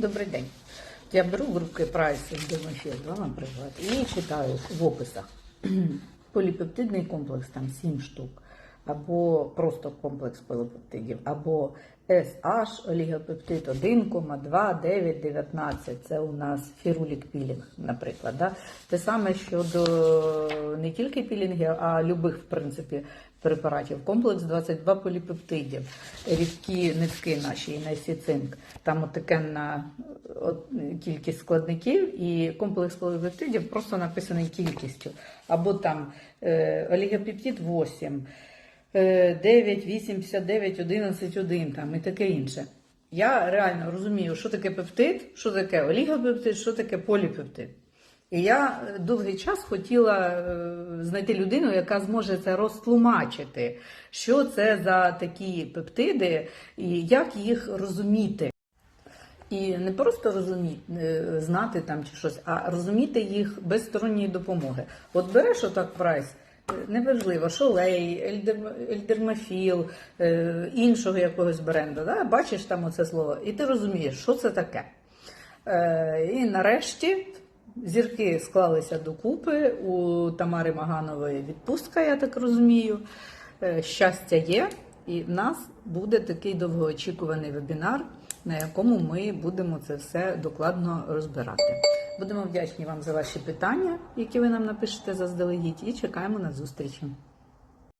Добрий день. Я беру руки прайс Демофіл 2, наприклад, і читаю в описах. Поліпептидний комплекс, там 7 штук, або просто комплекс поліпептидів, або SH, олігопептид 1,2, 9, 19. Це у нас фірулік пілінг, наприклад. Да? Те саме щодо не тільки пілінгів, а любих, в принципі, препаратів. Комплекс 22 поліпептидів, рідкі нитки наші і найсіцинк. Там отакенна от, кількість складників, і комплекс поліпептидів просто написаний кількістю. Або там е, олігопептид 8, е, 9, 8, 59, 11, 1 там, і таке інше. Я реально розумію, що таке пептид, що таке олігопептид, що таке поліпептид. І я е, довгий час хотіла е, знайти людину, яка зможе це розтлумачити, що це за такі пептиди і як їх розуміти. І не просто розуміти, е, знати там чи щось, а розуміти їх без сторонньої допомоги. От береш отак прайс, неважливо, шолей, ельдер- ельдермафіл, е, іншого якогось бренду, да? бачиш там оце слово, і ти розумієш, що це таке. Е, І нарешті зірки склалися докупи. У Тамари Маганової відпустка, я так розумію. Е, Щастя є, і в нас буде такий довгоочікуваний вебінар, на якому ми будемо це все докладно розбирати. Будемо вдячні вам за ваші питання, які ви нам напишете заздалегідь, і чекаємо на зустрічі.